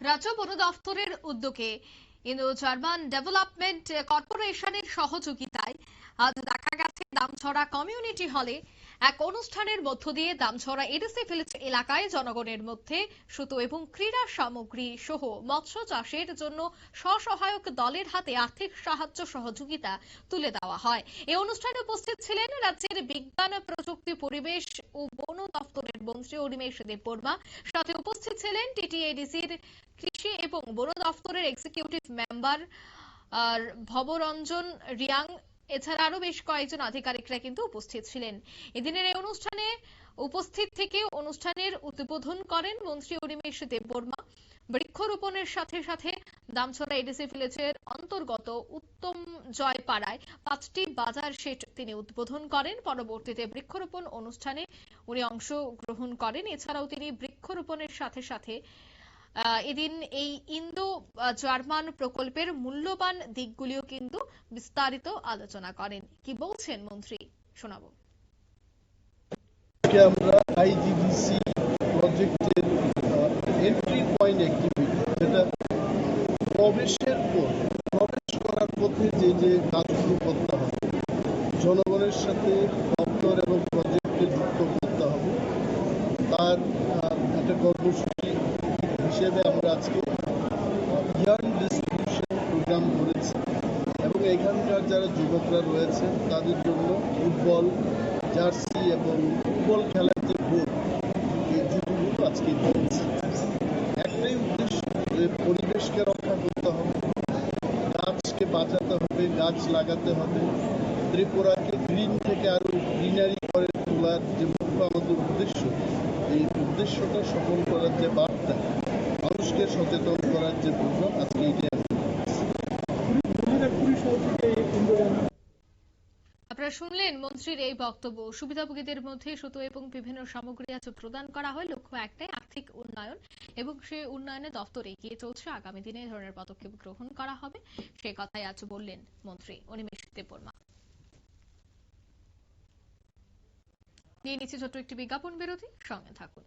রাজ্য বন দফতরের উদ্যোগে ইন্দো জার্মান ডেভেলপমেন্ট কর্পোরেশনের সহযোগিতায় আজ দেখা গেছে দামছড়া কমিউনিটি হলে এক অনুষ্ঠানের মধ্য দিয়ে দামছড়া এডিসি ভিলেজ এলাকায় জনগণের মধ্যে সুতো এবং ক্রীড়া সামগ্রী সহ মৎস্য চাষের জন্য স্বসহায়ক দলের হাতে আর্থিক সাহায্য সহযোগিতা তুলে দেওয়া হয়। এই অনুষ্ঠানে উপস্থিত ছিলেন রাজ্যের বিজ্ঞান, প্রযুক্তি, পরিবেশ ও বন দফতরের মন্ত্রী অনিমেষ দেববর্মা। সাথে উপস্থিত ছিলেন টিটিএডিসির কৃষি এবং বন দফতরের এক্সিকিউটিভ মেম্বার আর ভবরঞ্জন রিয়াং এছাড়া আরও বেশ কয়েকজন আধিকারিকরা কিন্তু উপস্থিত ছিলেন। এদিনের এই অনুষ্ঠানে উপস্থিত থেকে অনুষ্ঠানের উদ্বোধন করেন মন্ত্রী অনিমেষ দেববর্মা। বৃক্ষরোপণের সাথে সাথে দামছড়া এডিসি ভিলেজের অন্তর্গত উত্তম জয় পাড়ায় পাঁচটি বাজার শেড তিনি উদ্বোধন করেন। পরবর্তীতে বৃক্ষরোপণ অনুষ্ঠানে উনি অংশগ্রহণ করেন। এছাড়াও তিনি বৃক্ষরোপণের সাথে সাথে এদিন এই ইন্দো জার্মান প্রকল্পের মূল্যবান দিকগুলিও কিন্তু বিস্তারিত আলোচনা করেন। কি বলছেন মন্ত্রী? শোনাবো। আমরা আইজিডিসি প্রজেক্টের এন্ট্রি পয়েন্ট অ্যাক্টিভিটি যেটা প্রবেশের পর প্রবেশ করার পথে যে যে কাজগুলো করতে হবে জনগণের সাথে দপ্তর এবং প্রজেক্টকে যুক্ত করতে হবে তার আহ, একটা কর্মসূচি হিসেবে আমরা আজকে ইয়ার্ন ডিস্ট্রিবিউশন প্রোগ্রাম করেছি এবং এখানকার যারা যুবকরা রয়েছে, তাদের জন্য ফুটবল, জার্সি এবং ফুটবল খেলার যে বোর্ড, এই জুতোগুলো আজকে দিয়েছি একটাই উদ্দেশ্য, যে পরিবেশকে রক্ষা করতে হবে, গাছকে বাঁচাতে হবে, গাছ লাগাতে হবে। ত্রিপুরাকে গ্রিন থেকে আরও গ্রিনারি করে তোলার যে মুখ্য আমাদের উদ্দেশ্য, এই উদ্দেশ্যটা সফল করার যে বার্তা, মানুষকে সচেতন করার যে প্রোগ্রাম আজকে এইটাই আমরা আপনারা শুনলেন মন্ত্রীর এই বক্তব্য। সুবিধাভোগীদের মধ্যে সুতো এবং বিভিন্ন সামগ্রী আজ প্রদান করা হয় লক্ষ্য একটাই, আর্থিক উন্নয়ন এবং সে উন্নয়নে দপ্তর এগিয়ে চলছে। আগামী দিনে ধরনের পদক্ষেপ গ্রহণ করা হবে, সে কথাই আজ বললেন মন্ত্রী অনিমেষ দেববর্মা। নিয়ে নিচ্ছে ছোট্ট একটি বিজ্ঞাপন বিরতি, সঙ্গে থাকুন।